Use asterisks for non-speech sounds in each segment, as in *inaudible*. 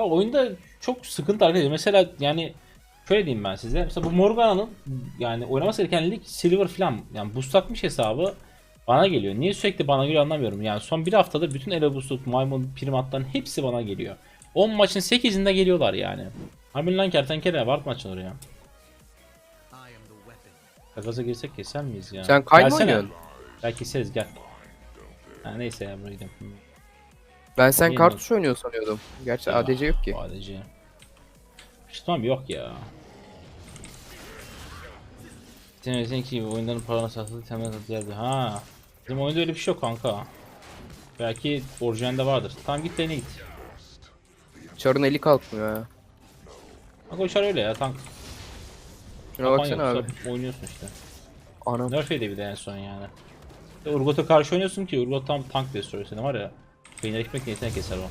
Ya oyunda çok sıkıntı arkadaşlar. Mesela yani şöyle diyeyim ben size. Mesela bu Morgana'nın yani oynaması gereken lig Silver falan. Yani boost atmış hesabı bana geliyor. Niye sürekli bana geliyor anlamıyorum. Yani son bir haftada bütün ele boosted, maymun, primatların hepsi bana geliyor. 10 maçın 8'inde geliyorlar yani. Harbi lan kertenkele var maçın oraya. Kagaza girsek keser miyiz ya? Sen kay mı Gelsene. oynuyorsun? Gel keseriz gel. Ha, neyse ya buraya gidelim. Ben sen kartuş oynuyor sanıyordum. Gerçi ADC yok ki. ADC. İşte tamam yok ya. Temizleyin ki oyunların paranı satıldı temel geldi. Ha. Bizim oyunda öyle bir şey yok kanka. Belki orijinalde vardır. Tamam git lane'e git. Çarın eli kalkmıyor ya. Kanka uçar öyle ya tank. Şuna Kapan baksana abi. yoksa Oynuyorsun işte. Anam. Nerf yedi bir de en son yani. Ya Urgot'a karşı oynuyorsun ki Urgot tam tank destroyer seni var ya. Peynir ekmek niyetine keser o.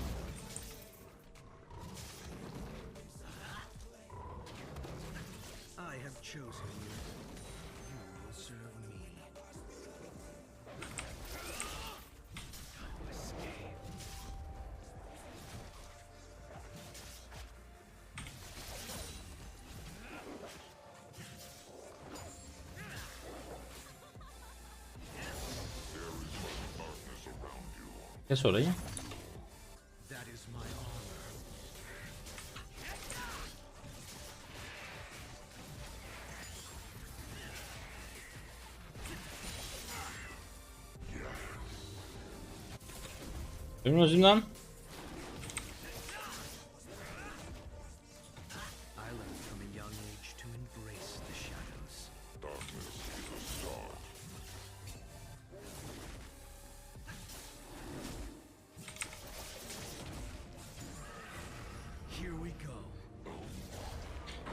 Kes orayı. That is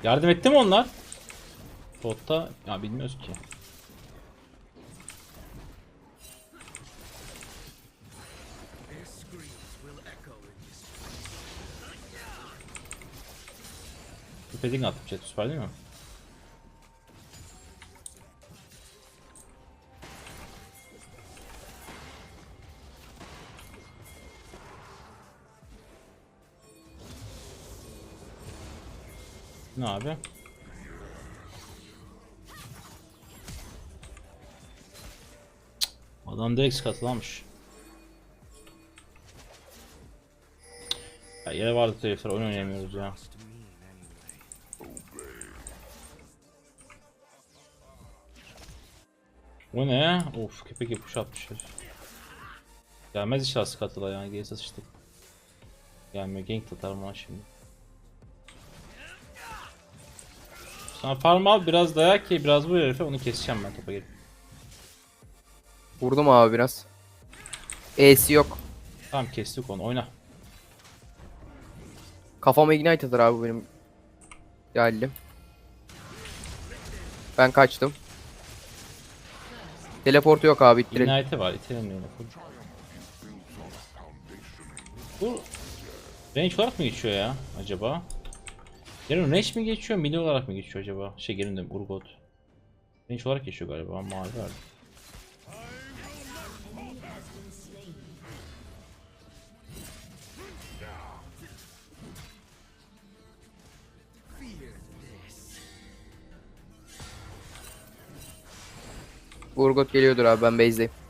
Yardım etti mi onlar? Botta ya bilmiyoruz ki. Bir padding attım chat süper değil mi? Abi? Adam direkt katılamış. Ya yere vardı herifler oyun oynayamıyoruz ya. O ne? Of köpek yapış atmışlar. Gelmez inşallah skatıla yani geri sıçtık. Gelmiyor gank atarım lan şimdi. Sana farm al biraz dayak ki biraz bu herife onu keseceğim ben topa gelip. Vurdum abi biraz. E'si yok. Tamam kestik onu oyna. Kafama ignite atar abi benim. Geldim. Ben kaçtım. Teleportu yok abi ittirin. Ignite var itelim yine. Bu range olarak mı geçiyor ya acaba? Yarın range mi geçiyor milli olarak mı geçiyor acaba? Şey gelin de Urgot. Range olarak geçiyor galiba mavi this. Urgot geliyordur abi ben base'deyim.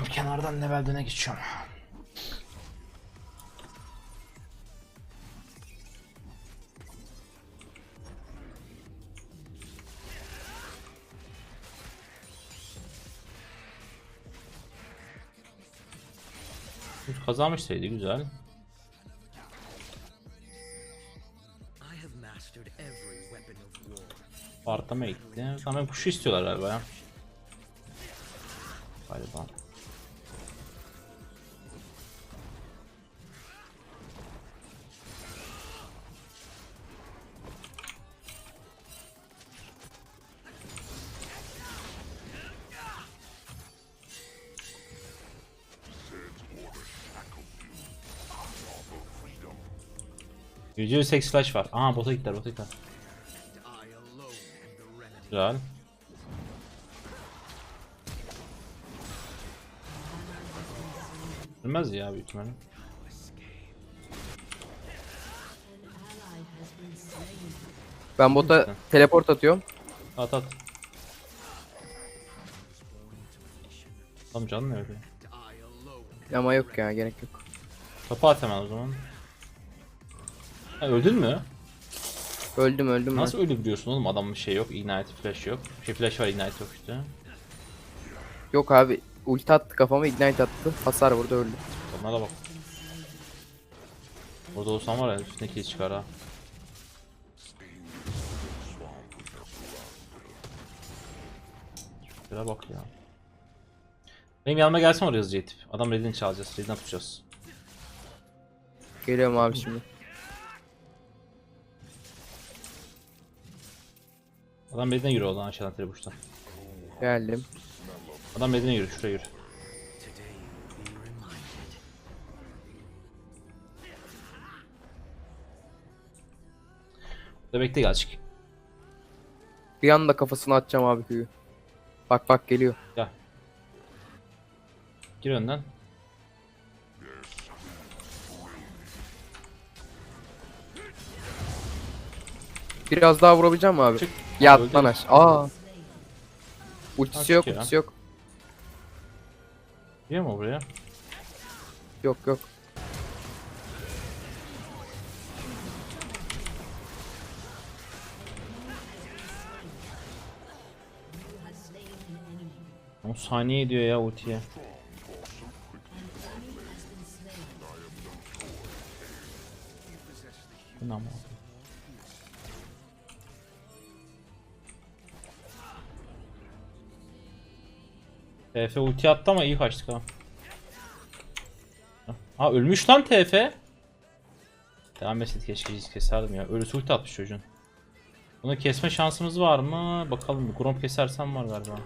Dönüyorum. Kenardan level döne geçiyorum. Kazanmışsaydı güzel. I have mastered every weapon of war. Partlama gitti. Tamam kuşu istiyorlar galiba ya. Galiba. %8 flash var. Aha bota gittiler bota gittiler. Güzel. Ölmez ya büyük ihtimalle. Ben bota teleport atıyorum. At at. Tamam canım ne öyle. Ama yok ya gerek yok. Topu at hemen o zaman. Ha, öldün mü? Öldüm öldüm Nasıl ölebiliyorsun oğlum? Adamın şey yok, ignite flash yok. Şey flash var, ignite yok işte. ben. Yok abi ulti attı kafama ignite attı. Hasar vurdu öldü. Onlara da bak. Orada olsam var ya üstüne kill çıkar ha. Şuraya bak ya. Benim yanıma gelsin oraya hızlıca itip. Adam redini çalacağız, redini tutacağız. Geliyorum abi şimdi. Adam redine yürü oradan aşağıdan telebuştan. Geldim. Adam redine yürü, şuraya yürü. Burada bekle gelecek. Bir anda kafasına atacağım abi köyü. Bak bak geliyor. Gel. Gir önden. Biraz daha vurabileceğim mi abi? Çık. Yat Öldü. lan aş. Aa. Ultisi yok, çık ya. ultisi yok. Giriyor mu buraya? Yok yok. O saniye ediyor ya ultiye. TF ulti attı ama iyi kaçtık ha. Ha ölmüş lan TF. Devam etseydik keşke biz keserdim ya. Ölüsü ulti atmış çocuğun. Bunu kesme şansımız var mı? Bakalım. Grom kesersem var galiba.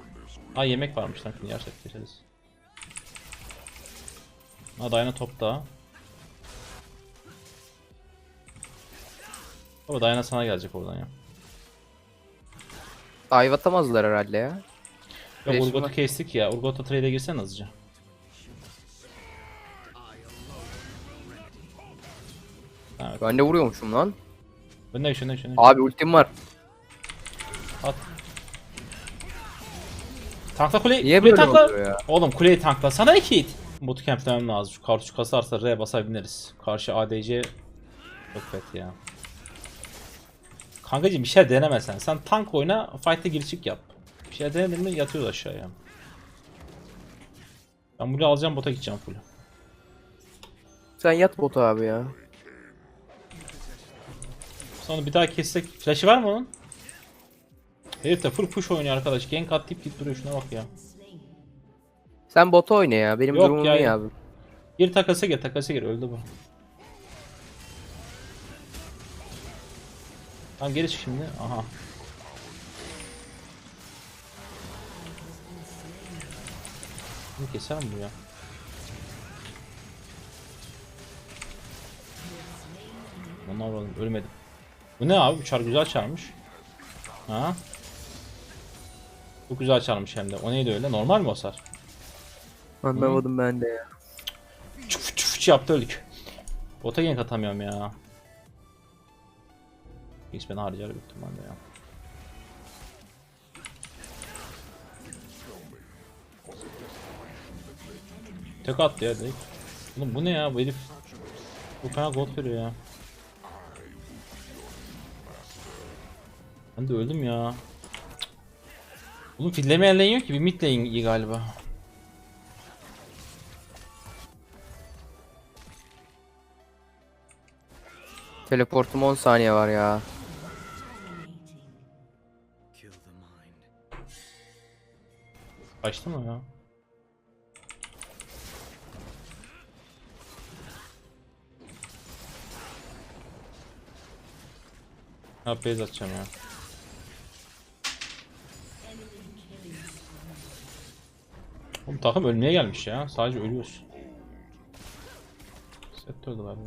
Ha yemek varmış lan. Şimdi yersek keseriz. Ha Diana topta. Baba Diana sana gelecek oradan ya. Dive atamazlar herhalde ya. Yok Flash'im Urgot'u var. kestik ya. Urgot'u trade'e girsen. Evet. Ben de vuruyormuşum lan. Önüne geç, önüne geç, önüne geç. Abi ultim var. At. Tankla kuleyi. Niye kuleyi böyle tankla. oluyor ya? Oğlum kuleyi tankla. Sana iki hit. Botu kemplemem lazım. Şu kartuş kasarsa R basar bineriz. Karşı ADC çok kötü ya. Kankacım bir şey denemesen. Sen tank oyna, fight'e girişik yap. Bir şey denedin mi yatıyoruz aşağıya. Ben bunu alacağım bota gideceğim full. Sen yat bota abi ya. Sonra bir daha kessek. Flash'ı var mı onun? Herif de full push oynuyor arkadaş. Gank at tip tip duruyor şuna bak ya. Sen bota oyna ya. Benim Yok durumum ya. iyi abi. Gir takası gir takası gir öldü bu. Tamam geri çık şimdi. Aha. Bunu keser mi bu ya? Onlar oğlum ölmedim. Bu ne abi? Bu çar güzel çarmış. Ha? Çok güzel çarmış hem de. O neydi öyle? Normal mi hasar? Anlamadım ben de ya. Çuf çuf çuf yaptı öldük. Bota gank atamıyorum ya. Hiç beni harcar büyük ihtimalle ya. Tek attı ya direkt. Oğlum bu ne ya bu herif. Bu fena gold veriyor ya. Ben de öldüm ya. Oğlum fillemeyen lane yok ki bir mid lane iyi galiba. Teleportum 10 saniye var ya. Kaçtı mı ya? Ha base atacağım ya. Oğlum takım ölmeye gelmiş ya. Sadece ölüyoruz. Set öldü galiba.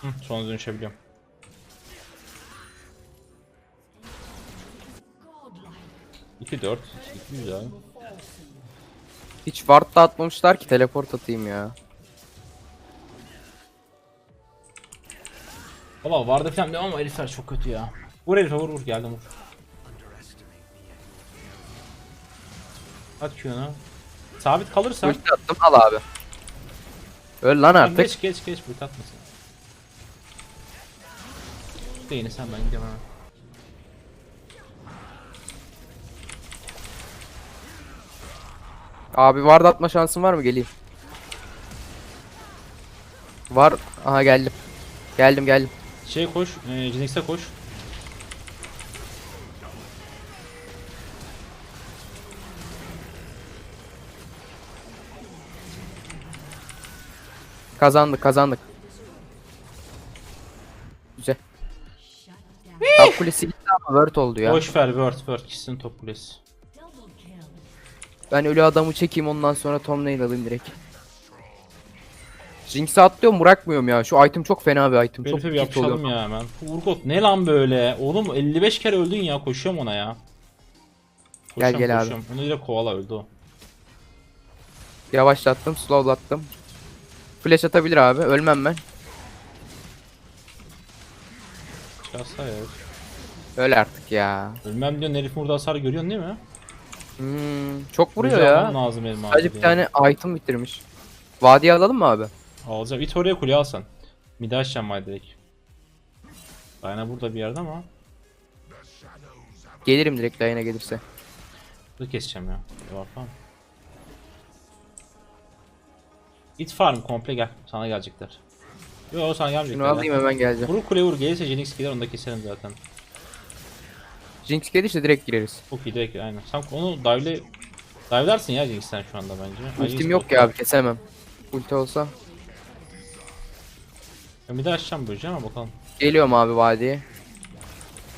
Hı, sonra dönüşebiliyorum. İki dört. Güzel. Hiç ward da atmamışlar ki teleport atayım ya. Valla vardı falan diyorum ama herifler çok kötü ya. Vur herife vur vur geldim vur. At Q'nu. Sabit kalırsan Ulti attım al abi. Öl lan artık. geç geç geç bu atmasın. Değini sen ben gidemem. Abi ward atma şansın var mı geleyim. Var. Aha geldim. Geldim geldim. Şey koş, e, Jinx'e koş. Kazandık kazandık. Güzel. Top kulesi gitti ama word oldu ya. Boş ver Word Word kişisinin top kulesi. Ben ölü adamı çekeyim ondan sonra Tom Nail alayım direkt. Jinx'i atlıyorum bırakmıyorum ya. Şu item çok fena bir item. Çok herife bir oluyor. yapışalım ya hemen. Urgot ne lan böyle? Oğlum 55 kere öldün ya koşuyorum ona ya. Gel, gel abi. Onu direkt kovala öldü o. Yavaşlattım, slowlattım. Flash atabilir abi. Ölmem ben. Çıkarsa ya. Öl artık ya. Ölmem diyorsun herif burada hasar görüyorsun değil mi? Hmm, çok vuruyor Güzel ya. almam lazım abi. Sadece bir tane item bitirmiş. Vadiye alalım mı abi? Alacağım. İt oraya kuleye alsan. Mide açacağım var direkt. Aynen burada bir yerde ama. Gelirim direkt lane'e gelirse. Bunu keseceğim ya. Var falan. It farm komple gel. Sana gelecekler. Yo sana gelmeyecekler. Şunu alayım hemen geleceğim. Vur kuleye vur gelirse Jinx gider onu da keserim zaten. Jinx gelirse direkt gireriz. Çok iyi direkt aynen. Sen onu dive'le dive'larsın ya Jinx'ten şu anda bence. Ultim yok ya abi kesemem. Ulti olsa. Ben de açacağım böyle ama bakalım. Geliyorum abi vadiye.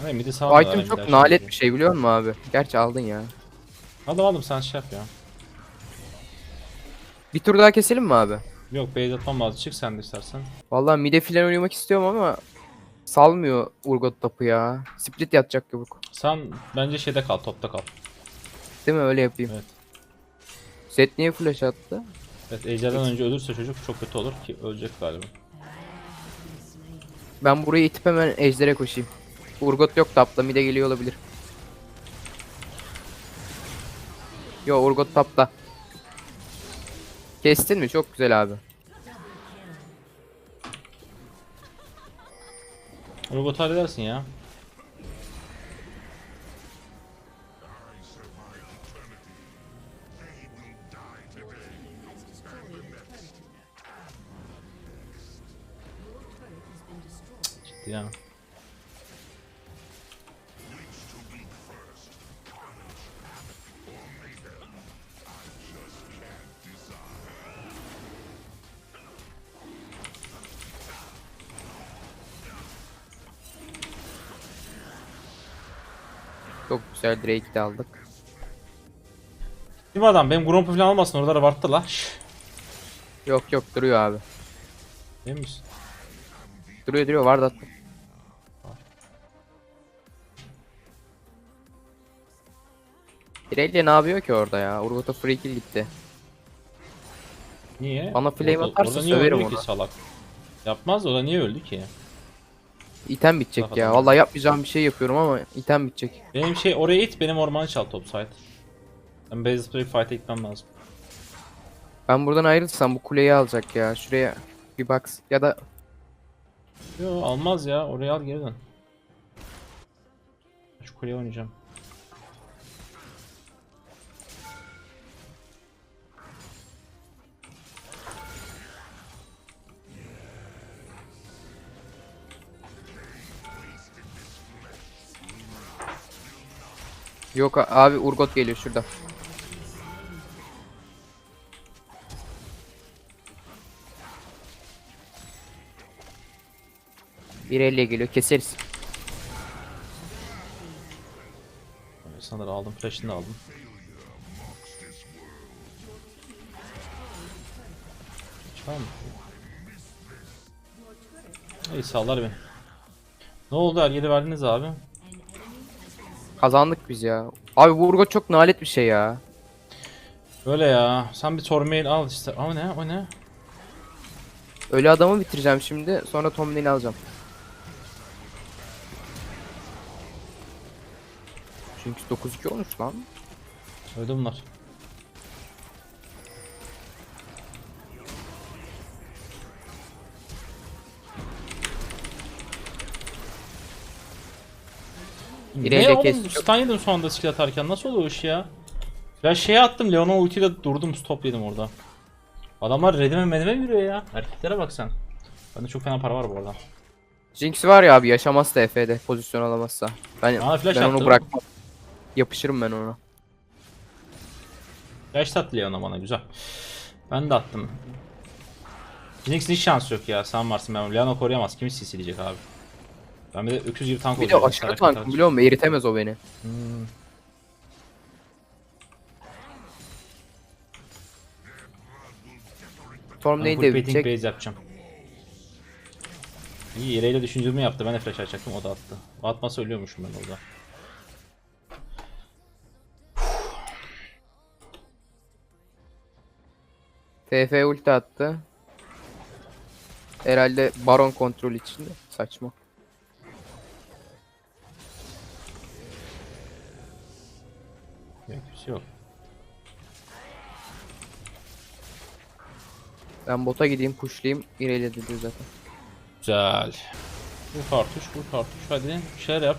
Hani midi Bu sağ item çok nalet bir şey biliyor musun abi? Gerçi aldın ya. Aldım aldım sen şey yap ya. Bir tur daha keselim mi abi? Yok base atmam lazım. Çık sen de istersen. Vallahi mide filan oynamak istiyorum ama salmıyor Urgot topu ya. Split yatacak yubuk. Sen bence şeyde kal, topta kal. Değil mi öyle yapayım. Evet. Set niye flash attı? Evet, ejderden önce ölürse çocuk çok kötü olur ki ölecek galiba. Ben burayı itip hemen ejdere koşayım. Urgot yok tapta mide geliyor olabilir. Yo Urgot tapta. Kestin mi? Çok güzel abi. Urgot'u halledersin ya. Ya. Çok güzel Drake'i de aldık. Kim adam benim Grompo falan almasın oralara varttı la. Yok yok duruyor abi. Değil misin? Duruyor duruyor var da attım. Irelia ne yapıyor ki orada ya? Urgot'a free kill gitti. Niye? Bana flame Orada- atarsa orada niye söverim öldü onu. ki salak? Yapmaz da o da niye öldü ki? İtem bitecek Laf ya. adamı. Vallahi yapmayacağım bir şey yapıyorum ama item bitecek. Benim şey oraya it benim ormanı çal topside. Ben base spray fight'e gitmem lazım. Ben buradan ayrılsam bu kuleyi alacak ya. Şuraya bir box ya da Yo almaz ya oraya al geri dön. Şu kuleye oynayacağım. Yok abi Urgot geliyor şurada. Irelia geliyor keseriz. Sanırım aldım flash'ını aldım. Çıkar? İyi sallar beni. Ne oldu her yeri verdiniz abi? Kazandık biz ya. Abi bu Urgot çok nalet bir şey ya. Öyle ya. Sen bir Tormail al işte. Ama ne? O ne? Öyle adamı bitireceğim şimdi. Sonra Tomlin'i alacağım. Çünkü 9-2 olmuş lan. Öldü bunlar. İreyle ne oğlum? kes- Stun yedim son anda skill atarken. Nasıl oluyor iş ya? Ben şeye attım. Leon'a ultiyle durdum. Stop yedim orada. Adamlar redime medime yürüyor ya. Erkeklere bak sen. Bende çok fena para var bu arada. Jinx var ya abi yaşamaz Efe'de pozisyon alamazsa. Ben, Bana flash ben attı. onu bırakmam. Yapışırım ben ona. Yaş tatlı Leon'a bana güzel. Ben de attım. Phoenix'in hiç şansı yok ya. Sen varsın ben. Leon'a koruyamaz. Kimi CC'leyecek abi? Ben bir de öküz gibi tank Bir de olacağım. aşırı tankım biliyor musun? Eritemez o beni. Hmm. Storm Ben neyi full de baiting bitecek. base yapacağım. İyi ireyle düşündüğümü yaptı. Ben de flash açacaktım o da attı. O atmasa ölüyormuşum ben orada. TF ulti attı. Herhalde baron kontrol içinde. Saçma. Yok. Ben bota gideyim pushlayayım. İreyle dedi zaten. Güzel. Bu kartuş, bu kartuş. Hadi bir şeyler yap.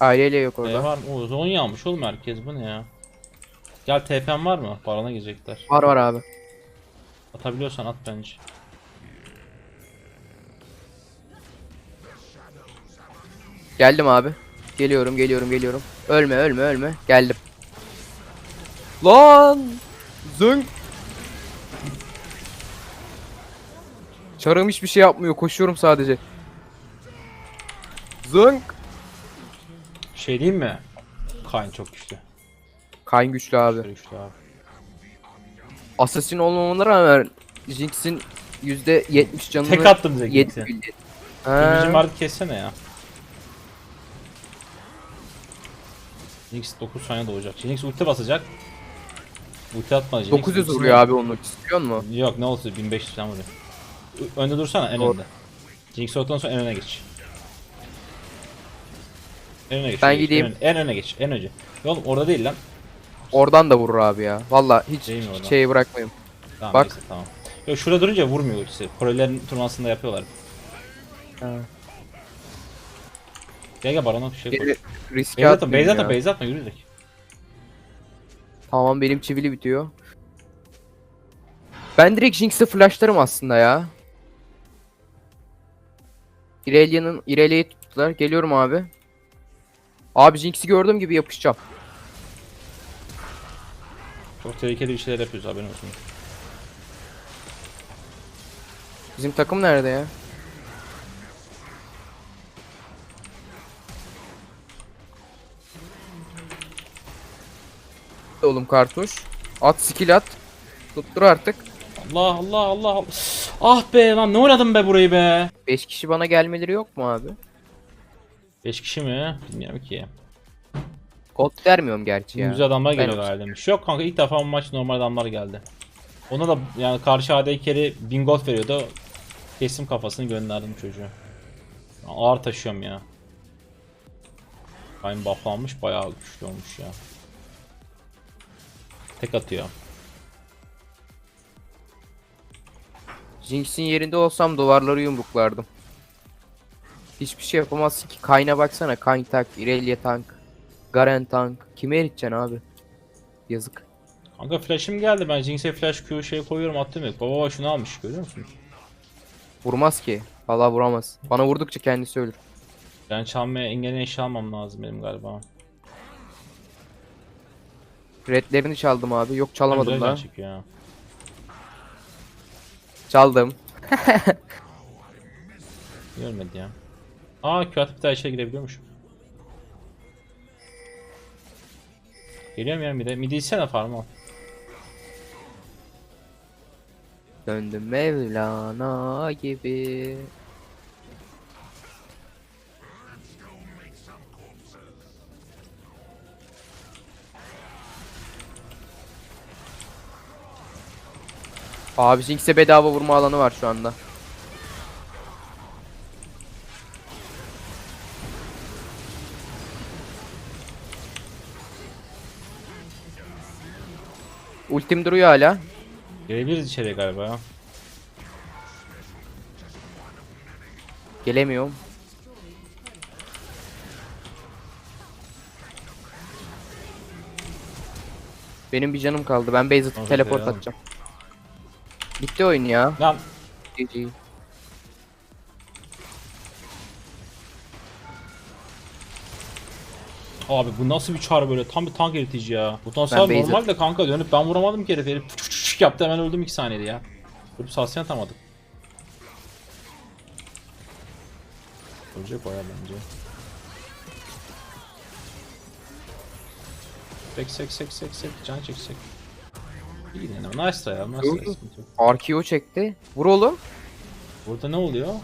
Aileyle yok E orada. var mı? O zon yağmış oğlum herkes bu ne ya? Gel TP'n var mı? Barona girecekler. Var var abi. Atabiliyorsan at bence. Geldim abi. Geliyorum geliyorum geliyorum. Ölme ölme ölme. Geldim. Lan! Zınk! Çarım hiçbir şey yapmıyor. Koşuyorum sadece. Zınk! Şey diyeyim mi? Kayn çok güçlü. Kayn güçlü abi. Çok güçlü abi. Assassin olmamına rağmen Jinx'in %70 canını Tek attım bildi. Bizim vardı kessene ya. Jinx 9 saniye doğacak. Jinx ulti basacak. Ulti atma Jinx. 900 ultisini- vuruyor abi onun istiyor mu? Yok ne olsun 1500 falan vuruyor. Ö- Önde dursana en Doğru. önde. Jinx olduktan sonra en öne geç. En öne geç. Ben öne gideyim. En, öne- geç. En önce. Oğlum orada değil lan. Oradan da vurur abi ya. Valla hiç Değil mi oradan? şey bırakmayayım. Tamam Bak. neyse tamam. Yok şurada durunca vurmuyor ultisi. Prolerin turnuvasında yapıyorlar. Ha. Gel gel barona bir şey koy. Geri riske Beyz atma, atmayayım ya. atma, beyz atma yürü direkt. Tamam benim çivili bitiyor. Ben direkt Jinx'e flashlarım aslında ya. Irelia'nın Irelia'yı tuttular. Geliyorum abi. Abi Jinx'i gördüğüm gibi yapışacağım. Çok tehlikeli bir şeyler yapıyoruz haberin olsun. Bizim takım nerede ya? Oğlum kartuş. At skill at. Tuttur artık. Allah Allah Allah. Ah be lan ne oynadım be burayı be. 5 kişi bana gelmeleri yok mu abi? 5 kişi mi? Bilmiyorum ki. Kod vermiyorum gerçi ya. Güzel adamlar Ben geliyor olsun. galiba demiş. Yok kanka ilk defa bu maç normal adamlar geldi. Ona da yani karşı AD 1000 gold veriyordu. Kesim kafasını gönderdim çocuğu. Ağır taşıyorum ya. Kayn bufflanmış bayağı güçlü olmuş ya. Tek atıyor. Jinx'in yerinde olsam duvarları yumruklardım. Hiçbir şey yapamazsın ki. Kayn'a baksana. Kayn tank, Irelia tank, Garen tank. Kime eriteceksin abi? Yazık. Kanka flash'ım geldi ben Jinx'e flash Q şey koyuyorum attım yok. Baba baba şunu almış görüyor musun? Vurmaz ki. Vallahi vuramaz. Bana vurdukça kendisi ölür. Ben çalmaya engelini eşya almam lazım benim galiba. Redlerini çaldım abi. Yok çalamadım ha. Çaldım. *laughs* Niye ölmedi ya? Aa Q atıp bir daha içeri girebiliyormuş. Geliyorum ya bir de. Midi içsene farm al. Döndüm Mevlana gibi. Abi Jinx'e bedava vurma alanı var şu anda. Ultim duruyor hala. Girebiliriz içeriye galiba. Gelemiyorum. Benim bir canım kaldı. Ben Orada teleport ya. atacağım. Bitti oyun ya. Lan GG. abi bu nasıl bir çar böyle tam bir tank eritici ya. Bu tank Ben normal de kanka dönüp ben vuramadım ki herif herif fıç fıç fıç yaptı hemen öldüm 2 saniyede ya. Böyle bir sasyon atamadık. Ölecek o ya bence. Sek sek sek sek sek can çeksek. İyi deneme nice ya nice yok. Arkeo çekti. Vur oğlum. Burada ne oluyor?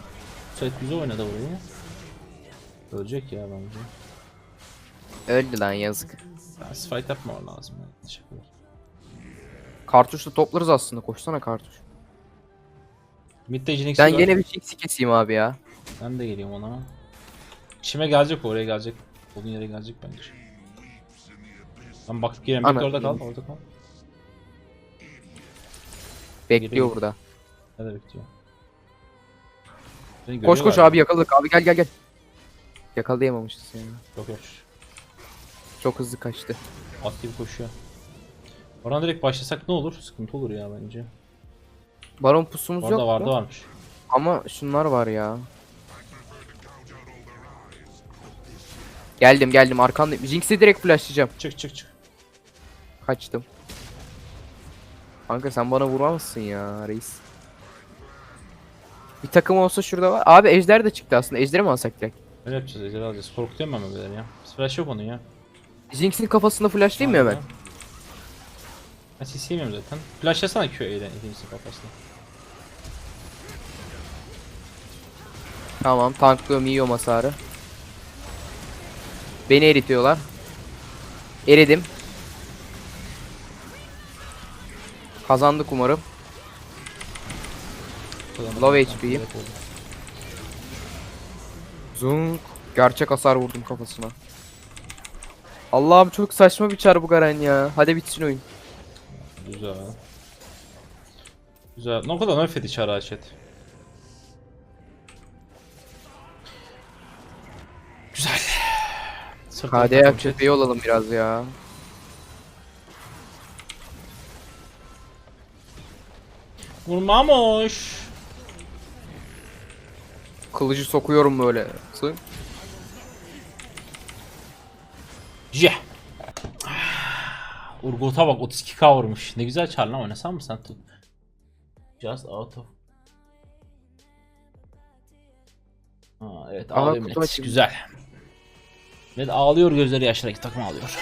Set güzel oynadı burayı. Ölecek ya bence. Öldü lan yazık. Ben fight yapmam lazım. Teşekkürler. Kartuşla toplarız aslında. Koşsana kartuş. Mid'de Jinx'i Ben gene bir Jinx'i keseyim abi ya. Ben de geliyorum ona. İşime gelecek oraya gelecek. Olduğun yere gelecek bence. Ben bakıp geleyim. Ana, orada kal, orada kal. Bekliyor burada. Nerede bekliyor? Seni Koş koş görüyorlar abi ya. yakaladık abi gel gel gel. Yakalayamamışız ya. Yok yok. Çok hızlı kaçtı. At gibi koşuyor. Oradan direkt başlasak ne olur? Sıkıntı olur ya bence. Baron pusumuz Orada yok vardı mu? varmış. Ama şunlar var ya. Geldim geldim arkandayım. Jinx'i direkt flashlayacağım. Çık çık çık. Kaçtım. Kanka sen bana vurmazsın ya reis. Bir takım olsa şurada var. Abi ejder de çıktı aslında. Ejderi mi alsak direkt? Öyle yapacağız, ejder alacağız. Korkutuyorum ben bebeleri ya. Flash yok onun ya. Jinx'in kafasında flashlayayım mı hemen? Ben CC yemiyorum zaten. Flashlasana Q'ye ile ikincisinin kafasına. Tamam tanklıyorum yiyorum hasarı. Beni eritiyorlar. Eridim. Kazandık umarım. Low HP'yim. Zunk. Gerçek hasar vurdum kafasına. Allah'ım çok saçma bir çar bu Garen ya. Hadi bitsin oyun. Güzel. Güzel. Ne kadar nerf edici ara chat. Güzel. KD takım yap chat. cepheyi olalım biraz ya. Vurmamış. Kılıcı sokuyorum böyle. Zınk. Yeah. Urgot'a bak 32k vurmuş. Ne güzel çar lan oynasan mı sen. Just out of. Ha, evet ağlıyor millet. Güzel. Millet ağlıyor gözleri yaşlı takım ağlıyor.